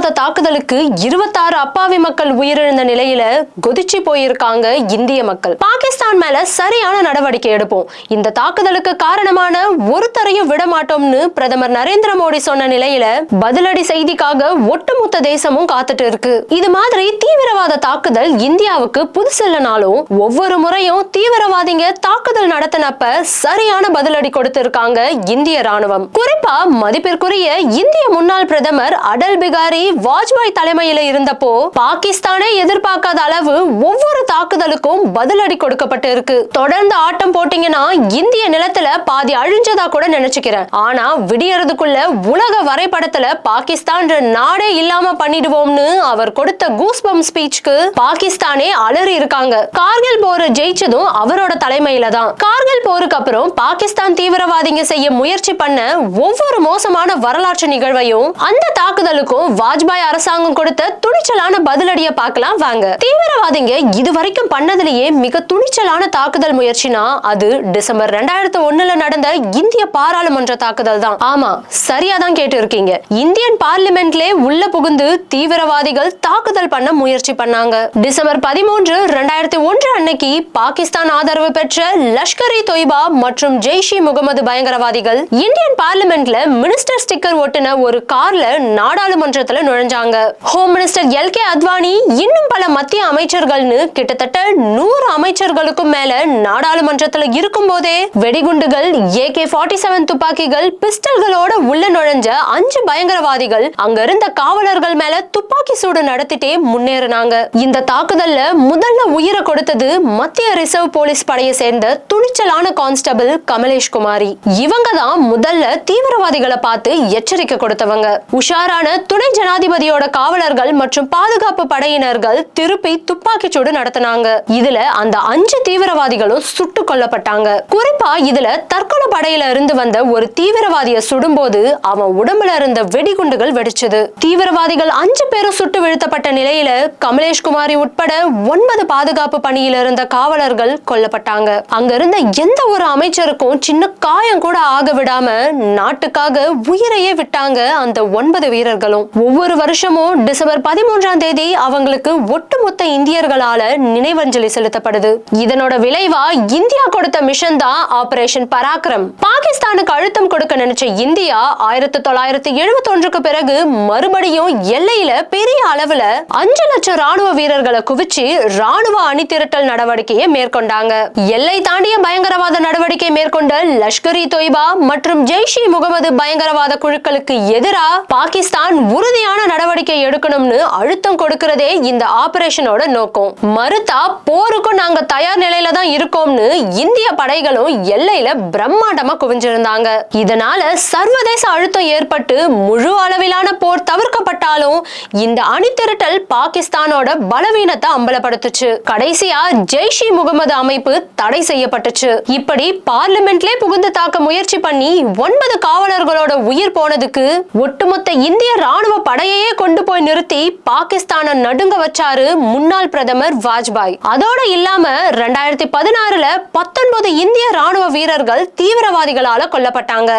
தீவிரவாத தாக்குதலுக்கு இருபத்தாறு அப்பாவி மக்கள் உயிரிழந்த நிலையில கொதிச்சு போயிருக்காங்க இந்திய மக்கள். பாகிஸ்தான் மேல சரியான நடவடிக்கை எடுப்போம். இந்த தாக்குதலுக்கு காரணமான ஒருத்தரையும் விடமாட்டோம்னு பிரதமர் நரேந்திர மோடி சொன்ன நிலையில பதிலடி செய்திக்காக ஒட்டுமொத்த தேசமும் காத்துட்டு இருக்கு. இது மாதிரி தீவிரவாத தாக்குதல் இந்தியாவுக்கு புதுசில்லனாலும் ஒவ்வொரு முறையும் தீவிரவாதிங்க தாக்குதல் நடத்தினப்ப சரியான பதிலடி கொடுத்திருக்காங்க இந்திய ராணுவம். குறிப்பா மதிப்பிற்குரிய இந்திய முன்னாள் பிரதமர் அடல் பிகாரி வாஜ்பாய் தலைமையில இருந்தப்போ பாகிஸ்தானே எதிர்பார்க்காத அளவு ஒவ்வொரு தாக்குதலுக்கும் பதிலடி கொடுக்கப்பட்டு இருக்கு தொடர்ந்து ஆட்டம் போட்டீங்கன்னா இந்திய நிலத்துல பாதி அழிஞ்சதா கூட நினைச்சுக்கிறேன். ஆனா விடியறதுக்குள்ள உலக வரைபடத்துல பாகிஸ்தான் நாடே இல்லாம பண்ணிடுவோம்னு அவர் கொடுத்த கூஸ்பம் ஸ்பீச்சுக்கு பாகிஸ்தானே அலறி இருக்காங்க. கார்கில் போர் ஜெயிச்சதும் அவரோட தலைமையில தான். கார்கில் போருக்கு அப்புறம் பாகிஸ்தான் தீவிரவாதிங்க செய்ய முயற்சி பண்ண ஒவ்வொரு மோசமான வரலாற்று நிகழ்வையும் அந்த தாக்குதலுக்கும் வாஜ்பாய் அரசாங்கம் கொடுத்த துணிச்சலான பதிலடியை பார்க்கலாம் வாங்க. தீவிரவாதிங்க இதுவரைக்கும் பண்ணதுலயே மிக துணிச்சலான தாக்குதல் முயற்சினா அது டிசம்பர் ரெண்டாயிரத்தி ஒண்ணுல நடந்த இந்திய பாராளுமன்ற தாக்குதல் தான். ஆமா சரியா தான் கேட்டு இருக்கீங்க இந்தியன் பார்லிமெண்ட்லே உள்ள புகுந்து தீவிரவாதிகள் தாக்குதல் பண்ண முயற்சி பண்ணாங்க. டிசம்பர் பதிமூன்று ரெண்டாயிரத்தி ஒன்று அன்னைக்கு பாகிஸ்தான் ஆதரவு பெற்ற லஷ்கர் இ தொய்பா மற்றும் ஜெய்ஷி முகமது பயங்கரவாதிகள் இந்தியன் பார்லிமெண்ட்ல மினிஸ்டர் ஸ்டிக்கர் ஒட்டின ஒரு கார்ல நாடாளுமன்றத்துல நுழைஞ்சாங்க. Home minister L K Advani இன்னும் பல மத்திய அமைச்சர்கள்னு கிட்டத்தட்ட நூறு அமைச்சர்களுக்கும் மேல நாடாளுமன்றத்துல இருக்கும் போதே வெடிகுண்டுகள் ஏ கே ஃபார்ட்டி செவன் துப்பாக்கிகள் பிஸ்டல்களோட உள்ள நுழைஞ்ச அஞ்சு பயங்கரவாதிகள் அங்க இருந்த காவலர்கள் மேல துப்பாக்கி சூடு நடத்திட்டே முன்னேறினாங்க. இந்த தாக்குதல்ல முதல்ல உயிரை கொடுத்தது மத்திய ரிசர்வ் போலீஸ் படையை சேர்ந்த துணிச்சலான கான்ஸ்டபிள் கமலேஷ் குமாரி இவங்க தான் முதல்ல தீவிரவாதிகளை பார்த்து எச்சரிக்கை கொடுத்தவங்க. உஷாரான துணை ஜனாதிபதியோட காவலர்கள் மற்றும் பாதுகாப்பு படையினர்கள் திருப்பி துப்பாக்கி சூடு நடத்தினாங்க. இதுல அந்த அஞ்சு தீவிரவாதிகளும் சுட்டு கொல்லப்பட்டாங்க. குறிப்பா இதுல தற்கொலை படையில இருந்து வந்த ஒரு தீவிரவாதிய சுடும்போது அவன் உடம்புல இருந்த வெடிகுண்டுகள் வெடிச்சது. தீவிரவாதிகள் அஞ்சு பேரும் சுட்டு வீழ்த்தப்பட்ட நிலையில கமலேஷ்குமாரி உட்பட ஒன்பது பாதுகாப்பு பணியில் இருந்த காவலர்கள் கொல்லப்பட்டாங்க. அங்க இருந்த எந்த ஒரு அமைச்சருக்கும் சின்ன காயம் கூட ஆக விடாம நாட்டுக்காக உயிரையே விட்டாங்க அந்த ஒன்பது வீரர்களும். ஒவ்வொரு வருஷமும் டிசம்பர் பதிமூன்றாம் தேதி அவங்களுக்கு ஒட்டுமொத்த இந்தியர்களால நினைவஞ்சலி செலுத்தப்படுது. இதனோட விளைவா இந்தியா கொடுத்த மிஷன் தான் ஆபரேஷன் பராக்கிரம். பாகிஸ்தானுக்கு அழுத்தம் கொடுக்க நினைச்ச இந்தியா ஆயிரத்தி தொள்ளாயிரத்தி எழுபத்தி ஒன்றுக்கு பிறகு மறுபடியும் எல்லையில பெரிய அளவுல அஞ்சு லட்சம் ராணுவ வீரர்களை குவிச்சு ராணுவ அணிதிரட்டல் நடவடிக்கையை மேற்கொண்டாங்க. எல்லை தாண்டிய பயங்கரவாத நடவடிக்கை மேற்கொண்ட லஷ்கர் இ தொய்பா மற்றும் ஜெய்ஷ் இ முகமது பயங்கரவாத குழுக்களுக்கு எதிரா பாகிஸ்தான் உறுதியான நடவடிக்கை எடுக்கணும்னு அழுத்தம் கொடுக்கிறதே இந்த ஆபரேஷனோட நோக்கம். மறுத்தா போருக்கும் நாங்க தயார் நிலையில தான் இருக்கோம்னு இந்திய படைகளும் எல்லையில பிரம்மாண்டமா குவிஞ்சிருந்தாங்க. இதனால சர்வதேச அழுத்தம் ஏற்பட்டு முழு அளவிலான போர் தவிர்க்கப்பட்டாலும் இந்த அணிதிரட்டல் பாகிஸ்தானோட பலவீனத்தை அம்பலப்படுத்துச்சு. கடைசியா ஜெய்ஷி முகமது அமைப்பு தடை செய்யப்பட்டுச்சு. இப்படி பார்லிமெண்ட்லே புகுந்து தாக்க முயற்சி பண்ணி ஒன்பது காவலர்களோட உயிர் போனதுக்கு ஒட்டுமொத்த இந்திய ராணுவ படையையே கொண்டு போய் நிறுத்தி பாகிஸ்தான நடுங்க வச்சாரு முன்னாள் பிரதமர் வாஜ்பாய். அதோட இல்லாம ரெண்டாயிரத்தி பதினாறுல பத்தொன்பது இந்திய ராணுவ வீரர்கள் தீவிரவாதிகளால கொல்லப்பட்டாங்க.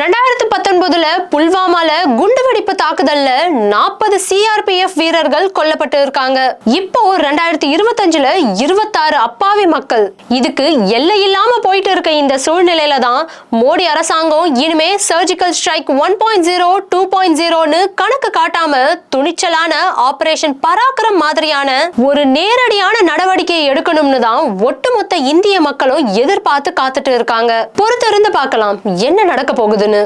ரெண்டாயிரத்தி பத்தொன்பது பத்தொன்பதுல புல்வாமால குண்டுவெடிப்பு தாக்குதல்ல நாற்பது சிஆர்பிஎஃப் வீரர்கள் கொல்லப்பட்டு இருக்காங்க. இப்போ ரெண்டாயிரத்தி இருபத்தஞ்சுல இருபத்தாறு அப்பாவி மக்கள். இதுக்கு எல்லை இல்லாம போயிட்டு இருக்க இந்த சூழ்நிலையில தான் மோடி அரசாங்கம் இனிமே surgical strike one point zero two point ஜீரோன்னு கணக்கு காட்டாம துணிச்சலான ஆபரேஷன் பராக்கிரம் மாதிரியான ஒரு நேரடியான நடவடிக்கையை எடுக்கணும்னு தான் ஒட்டுமொத்த இந்திய மக்களும் எதிர்பார்த்து காத்துட்டு இருக்காங்க. பொறுத்திருந்து பார்க்கலாம் என்ன நடக்க போகுதுன்னு.